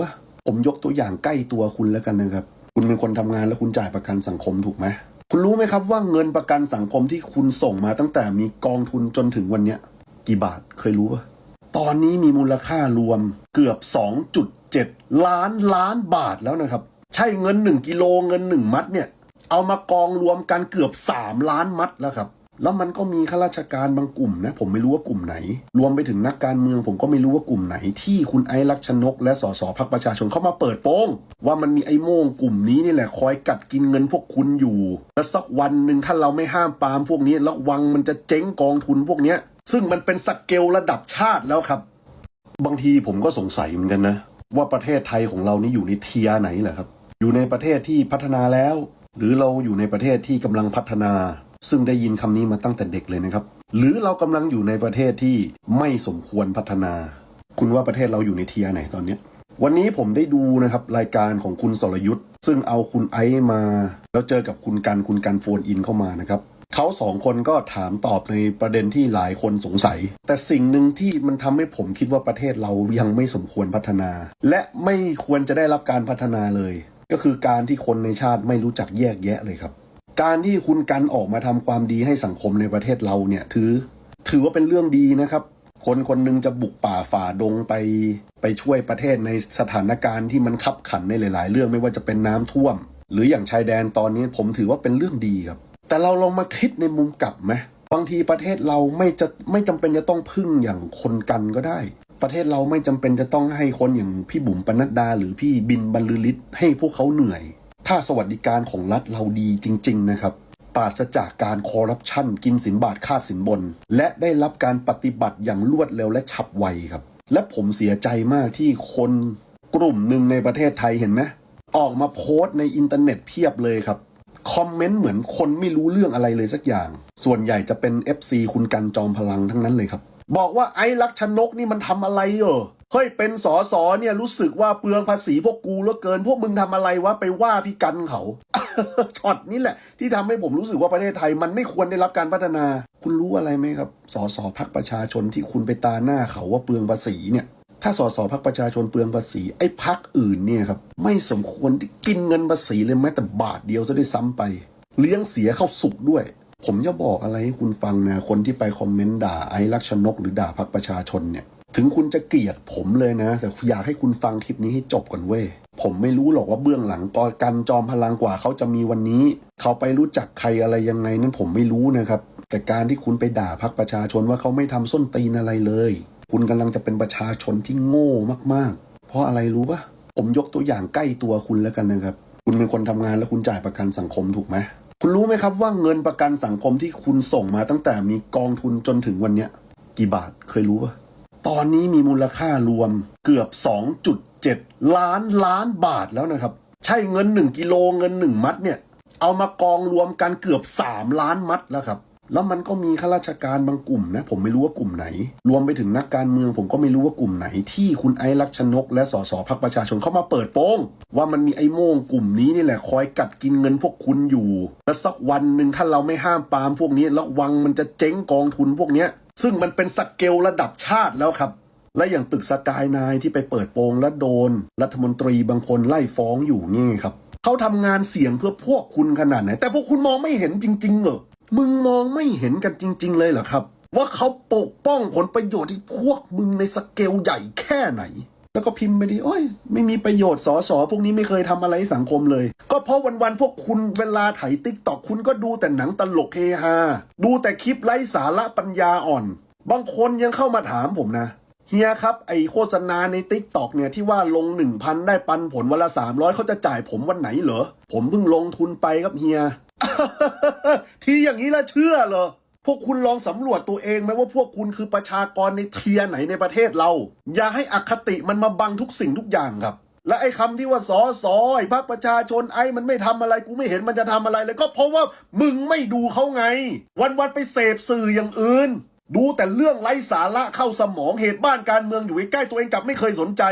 ว่าผมยกตัวอย่างใกล้ตัวคุณแล้วกันนะครับ คุณเป็นคนทำงานแล้วคุณจ่ายประกันสังคมถูกไหมคุณรู้ไหมครับว่าเงินประกันสังคมที่คุณส่งมาตั้งแต่มีกองทุนจนถึงวันเนี้ย กี่บาทเคยรู้ปะตอนนี้มีมูลค่ารวมเกือบ 2.7 ล้านล้านบาทแล้วนะครับ ใช่เงิน 1 กิโลเงิน 1 มัดเนี่ย เอามากองรวมกันเกือบ 3 ล้านมัดแล้วครับ แล้วมันก็มีข้าราชการบางกลุ่มนะผมไม่รู้ว่ากลุ่มไหน รวมไปถึงนักการเมือง ผมก็ไม่รู้ว่ากลุ่มไหน ที่คุณไอ้ลักษณ์ชนก และสสพักประชาชนเข้ามาเปิดโปงว่ามันมีไอ้โม่งกลุ่มนี้นี่แหละคอยกัดกินเงินพวกคุณอยู่ และสักวันหนึ่งถ้าเราไม่ห้ามปามพวกนี้ระวังมันจะเจ๊งกองทุนพวกเนี้ย ซึ่งมันเป็นสเกลระดับชาติแล้วครับ บางทีผมก็สงสัยเหมือนกันนะ ว่าประเทศไทยของเรานี่อยู่ในเทียไหนเหรอครับ อยู่ในประเทศที่พัฒนาแล้ว หรือเราอยู่ในประเทศที่กำลังพัฒนา ซึ่งได้ยินคำนี้มาตั้งแต่เด็กเลยนะครับ หรือเรากำลังอยู่ในประเทศที่ไม่สมควรพัฒนา คุณว่าประเทศเราอยู่ในเทียไหนตอนนี้ วันนี้ผมได้ดูนะครับรายการของคุณสรยุทธ์ซึ่งเอาคุณไอซ์มา แล้วเจอกับคุณกันคุณกันโฟนอินเข้ามานะครับเขาสองคนก็ถามตอบในประเด็นที่หลายคนสงสัย แต่สิ่งหนึ่งที่มันทำให้ผมคิดว่าประเทศเรายังไม่สมควรพัฒนา และไม่ควรจะได้รับการพัฒนาเลย ก็คือการที่คนในชาติไม่รู้จักแยกแยะเลยครับ การที่คุณกันออกมาทำความดีให้สังคมในประเทศเราเนี่ยถือ ถือว่าเป็นเรื่องดีนะครับ คนคนหนึงจะบุกป่าฝ่าดงไปไปช่วยประเทศในสถานการณ์ที่มันขับขันในหลาย ๆ เรื่องไม่ว่าจะเป็นน้ำท่วม หรืออย่างชายแดนตอนนี้ผมถือว่าเป็นเรื่องดีครับ แต่เราลองมาคิดในมุมกลับไหมบางทีประเทศเราไม่จะไม่จำเป็นจะต้องพึ่งอย่างคนกันก็ได้ ประเทศเราไม่จำเป็นจะต้องให้คนอย่างพี่บุ๋มปนัดดา หรือพี่บินบรรลือฤทธิ์ให้พวกเขาเหนื่อย ถ้าสวัสดิการของรัฐเราดีจริง ๆ นะครับ ปราศจากการคอร์รัปชันกินสินบาทค่าสินบน และได้รับการปฏิบัติอย่างรวดเร็วและฉับไวครับ และผมเสียใจมากที่คนกลุ่มหนึ่งในประเทศไทยเห็นไหมออกมาโพสต์ในอินเทอร์เน็ตเพียบเลยครับคอมเมนต์เหมือนคนไม่รู้เรื่องอะไรเลยสักอย่าง ส่วนใหญ่จะเป็น FC คุณกันจอมพลังทั้งนั้นเลยครับ บอกว่าไอ้ลักษณ์ชนกนี่มันทำอะไรเออ เฮ้ยเป็นสอสอเนี่ยรู้สึกว่าเปลืองภาษีพวกกูเหลือเกิน พวกมึงทำอะไรวะไปว่าพี่กันเขาช็อตนี้แหละ ที่ทำให้ผมรู้สึกว่าประเทศไทย มันไม่ควรได้รับการพัฒนา คุณรู้อะไรไหมครับสอสอพักประชาชนที่คุณไปตาหน้าเขาว่าเปลืองภาษีเนี่ยถ้าสสพักประชาชนเปลืองภาษีไอ้พักอื่นเนี่ยครับไม่สมควรที่กินเงินภาษีเลยแม้แต่บาทเดียวซะด้วยซ้ำไป เลี้ยงเสียเข้าสุกด้วย ผมจะบอกอะไรให้คุณฟังนะคนที่ไปคอมเมนต์ด่าไอ้ลักษณ์ชนกหรือด่าพักประชาชนเนี่ย ถึงคุณจะเกลียดผมเลยนะ แต่อยากให้คุณฟังคลิปนี้ให้จบก่อนเว้ยผมไม่รู้หรอกว่าเบื้องหลังกอกันจอมพลังกว่าเขาจะมีวันนี้ เขาไปรู้จักใครอะไรยังไงนั้นผมไม่รู้นะครับ แต่การที่คุณไปด่าพักประชาชนว่าเขาไม่ทำส้นตีนอะไรเลย คุณกำลังจะเป็นประชาชนที่โง่มากๆ เพราะอะไรรู้ปะผมยกตัวอย่างใกล้ตัวคุณแล้วกันนะครับ คุณเป็นคนทำงานแล้วคุณจ่ายประกันสังคมถูกไหมคุณรู้ไหมครับว่าเงินประกันสังคมที่คุณส่งมาตั้งแต่มีกองทุนจนถึงวันเนี้ยกี่บาทเคยรู้ปะ ตอนนี้มีมูลค่ารวมเกือบ 2.7 ล้านล้านบาทแล้วนะครับ ใช่เงิน 1 กิโลเงิน 1 มัดเนี่ย เอามากองรวมกันเกือบ 3 ล้านมัดแล้วครับ แล้วมันก็มีข้าราชการบางกลุ่มนะ ผมไม่รู้ว่ากลุ่มไหน รวมไปถึงนักการเมือง ผมก็ไม่รู้ว่ากลุ่มไหน ที่คุณไอ้ลักษณ์ชนก และสสพักประชาชนเข้ามาเปิดโปงว่ามันมีไอ้โม่งกลุ่มนี้นี่แหละคอยกัดกินเงินพวกคุณอยู่ และสักวันหนึ่งถ้าเราไม่ห้ามปามพวกนี้ระวังมันจะเจ๊งกองทุนพวกเนี้ย ซึ่งมันเป็นสเกลระดับชาติแล้วครับ และอย่างตึกสกายนายที่ไปเปิดโปงและโดน รัฐมนตรีบางคนไล่ฟ้องอยู่นี่ครับเขาทำงานเสี่ยงเพื่อพวกคุณขนาดไหน แต่พวกคุณมองไม่เห็นจริง ๆ เหรอมึงมองไม่เห็นกันจริง ๆ เลยเหรอครับ ว่าเขาปกป้องผลประโยชน์ที่พวกมึงในสเกลใหญ่แค่ไหน แล้วก็พิมพ์ไปดิโอ้ย ไม่มีประโยชน์สอสอพวกนี้ไม่เคยทำอะไรสังคมเลยก เพราะวันๆพวกคุณเวลาไถติ๊กตอกคุณก็ดูแต่หนังตลกเฮฮาดูแต่คลิปไร้สาระปัญญาอ่อน บางคนยังเข้ามาถามผมนะเฮียครับไอโฆษณาในติ๊กตอกเนี่ยที่ว่าลง 1,000 ได้ปันผลวันละ 300เขาจะจ่ายผมวันไหนเหรอ ผมเพิ่งลงทุนไปครับเฮีย ทีอย่างนี้ละเชื่อเหรอ พวกคุณลองสำรวจตัวเองไหมว่าพวกคุณคือประชากรในเทียไหนในประเทศเรา อย่าให้อคติมันมาบังทุกสิ่งทุกอย่างครับ และไอ้คำที่ว่าสอสอไอ้พรรคประชาชนไอ้มันไม่ทำอะไรกูไม่เห็นมันจะทำอะไรเลยก็เพราะว่ามึงไม่ดูเขาไง วันๆไปเสพสื่ออย่างอื่น ดูแต่เรื่องไร้สาระเข้าสมองเหตุบ้านการเมืองอยู่ใกล้ตัวเองกลับไม่เคยสนใจ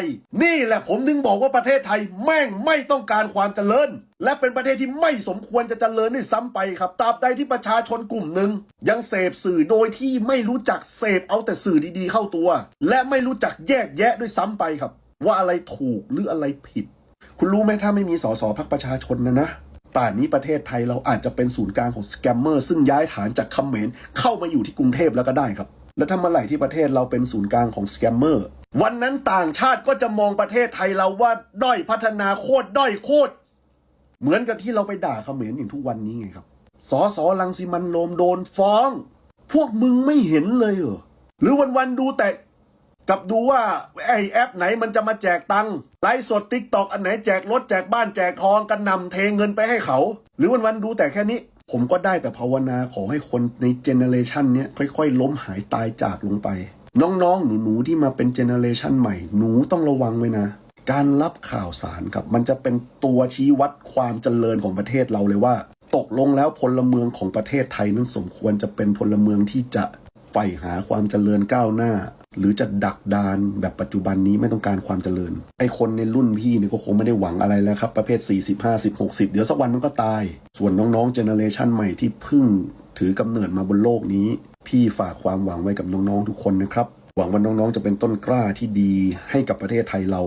นี่แหละผมถึงบอกว่าประเทศไทยแม่งไม่ต้องการความเจริญ และเป็นประเทศที่ไม่สมควรจะเจริญด้วยซ้ำไปครับตราบใดที่ประชาชนกลุ่มหนึ่งยังเสพสื่อโดยที่ไม่รู้จักเสพเอาแต่สื่อดีๆเข้าตัว และไม่รู้จักแยกแยะด้วยซ้ำไปครับ ว่าอะไรถูกหรืออะไรผิด คุณรู้ไหมถ้าไม่มีสสพักประชาชนนะนะป่านนี้ประเทศไทยเราอาจจะเป็นศูนย์กลางของสแกมเมอร์ซึ่งย้ายฐานจากเขมรเข้ามาอยู่ที่กรุงเทพแล้วก็ได้ครับ แล้วถ้าเมื่อไหร่ที่ประเทศเราเป็นศูนย์กลางของสแกมเมอร์วันนั้นต่างชาติก็จะมองประเทศไทยเราว่าด้อยพัฒนาโคตรด้อยโคตรเหมือนกับที่เราไปด่าเขมรอย่างทุกวันนี้ไงครับสอสอลังสิมันโรมโดนฟ้อง พวกมึงไม่เห็นเลยเหรอหรือวันๆดูแต่ กับดูว่าไอแอปไหนมันจะมาแจกตังค์ไลฟ์สดติ๊กตอกอันไหนแจกรถแจกบ้านแจกทองกันนำเทเงินไปให้เขา หรือวันๆดูแต่แค่นี้ ผมก็ได้แต่ภาวนาขอให้คนในเจเนเรชันเนี้ยค่อยๆ ล้มหายตายจากลงไป น้องๆ หนูๆ ที่มาเป็นเจเนเรชันใหม่ หนูต้องระวังไว้นะ การรับข่าวสารครับมันจะเป็นตัวชี้วัดความเจริญของประเทศเราเลยว่า ตกลงแล้วพลเมืองของประเทศไทยนั้นสมควรจะเป็นพลเมืองที่จะ ใฝ่หาความเจริญก้าวหน้า หรือจะดักดานแบบปัจจุบันนี้ไม่ต้องการความเจริญ ไอคนในรุ่นพี่เนี่ยก็คงไม่ได้หวังอะไรแล้วครับ ประเภท 40 50 60 เดี๋ยวสักวันมันก็ตาย ส่วนน้องๆเจเนอเรชันใหม่ที่เพิ่งถือกำเนิดมาบนโลกนี้ พี่ฝากความหวังไว้กับน้องๆทุกคนนะครับ หวังว่าน้องๆจะเป็นต้นกล้าที่ดีให้กับประเทศไทยเรา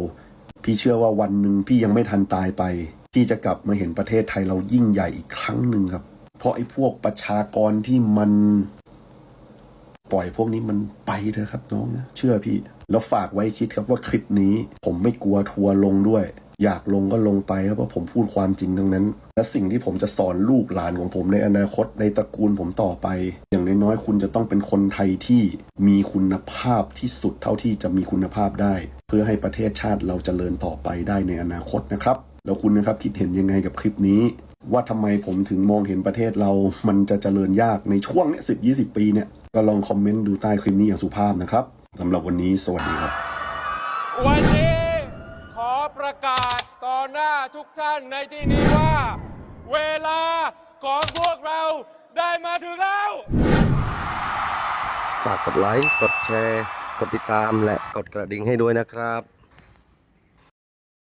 พี่เชื่อว่าวันหนึ่งพี่ยังไม่ทันตายไป พี่จะกลับมาเห็นประเทศไทยเรายิ่งใหญ่อีกครั้งหนึ่งครับ เพราะไอ้พวกประชากรที่มัน ปล่อยพวกนี้มันไปเถอะครับน้องนะเชื่อพี่ แล้วฝากไว้คิดครับว่าคลิปนี้ ผมไม่กลัวทัวร์ลงด้วย อยากลงก็ลงไปครับเพราะผมพูดความจริงทั้งนั้น และสิ่งที่ผมจะสอนลูกหลานของผมในอนาคตในตระกูลผมต่อไป อย่างน้อยๆคุณจะต้องเป็นคนไทยที่มีคุณภาพที่สุดเท่าที่จะมีคุณภาพได้ เพื่อให้ประเทศชาติเราจเจริญต่อไปได้ในอนาคตนะครับแล้วคุณนะครับคิดเห็นยังไงกับคลิปนี้ ว่าทำไมผมถึงมองเห็นประเทศเรา มันจะเจริญยากในช่วงเนี้สิบยี่สิบปีเนี่ย ก็ลองคอมเมนต์ดูใต้คลิปนี้อย่างสุภาพนะครับสำหรับวันนี้สวัสดีครับ วันนี้ขอประกาศต่อหน้าทุกท่านในที่นี้ว่า เวลาของพวกเราได้มาถึงแล้ว ฝากกดไลค์ กดแชร์ กดติดตามและกดกระดิ่งให้ด้วยนะครับ